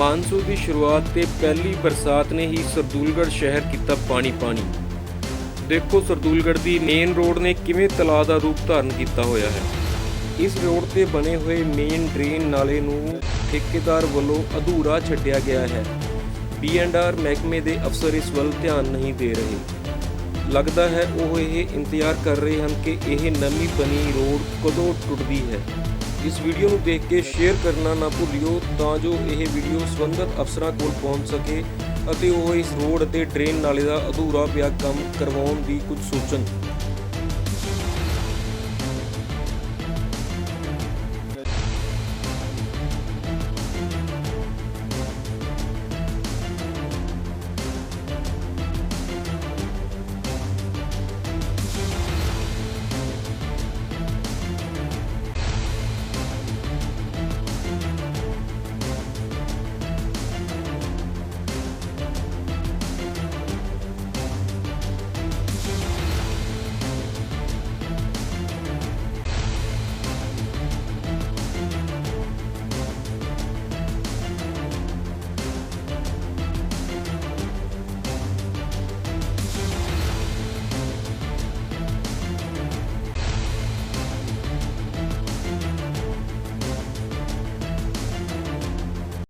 Monsoon ਦੀ ਸ਼ੁਰੂਆਤ ਤੇ ਪਹਿਲੀ ਬਰਸਾਤ ਨੇ ਹੀ ਸਰਦੂਲਗੜ੍ਹ ਸ਼ਹਿਰ ਕੀਤਾ ਪਾਣੀ ਪਾਣੀ। ਦੇਖੋ ਸਰਦੂਲਗੜ੍ਹ ਦੀ ਮੇਨ ਰੋਡ ਨੇ ਕਿਵੇਂ ਤਲਾਅ ਦਾ ਰੂਪ ਧਾਰਨ ਕੀਤਾ ਹੋਇਆ ਹੈ। ਇਸ ਰੋਡ ਤੇ ਬਣੇ ਹੋਏ ਮੇਨ ਡਰੇਨ ਨਾਲੇ ਨੂੰ ਠੇਕੇਦਾਰ ਵੱਲੋਂ ਅਧੂਰਾ ਛੱਡਿਆ ਗਿਆ ਹੈ। ਆਰ ਮਹਿਕਮੇ ਦੇ ਅਫਸਰ ਇਸ ਵੱਲ ਧਿਆਨ ਨਹੀਂ ਦੇ ਰਹੇ। ਲੱਗਦਾ ਹੈ ਉਹ ਇਹ ਇੰਤਜ਼ਾਰ ਕਰ ਰਹੇ ਹਨ ਕਿ ਇਹ ਨਵੀਂ ਬਣੀ ਰੋਡ ਕਦੋਂ ਟੁੱਟਦੀ ਹੈ। ਇਸ ਵੀਡੀਓ ਨੂੰ ਦੇਖ ਕੇ ਸ਼ੇਅਰ ਕਰਨਾ ਨਾ ਭੁੱਲਿਓ ਤਾਂ ਜੋ ਇਹ ਵੀਡੀਓ ਸੰਬੰਧਿਤ ਅਫਸਰਾਂ ਕੋਲ ਪਹੁੰਚ ਸਕੇ ਅਤੇ ਉਹ ਇਸ ਰੋਡ ਅਤੇ ਡਰੇਨ ਨਾਲੇ ਦਾ ਅਧੂਰਾ ਪਿਆ ਕੰਮ ਕਰਵਾਉਣ ਦੀ ਕੁਝ ਸੋਚਣ।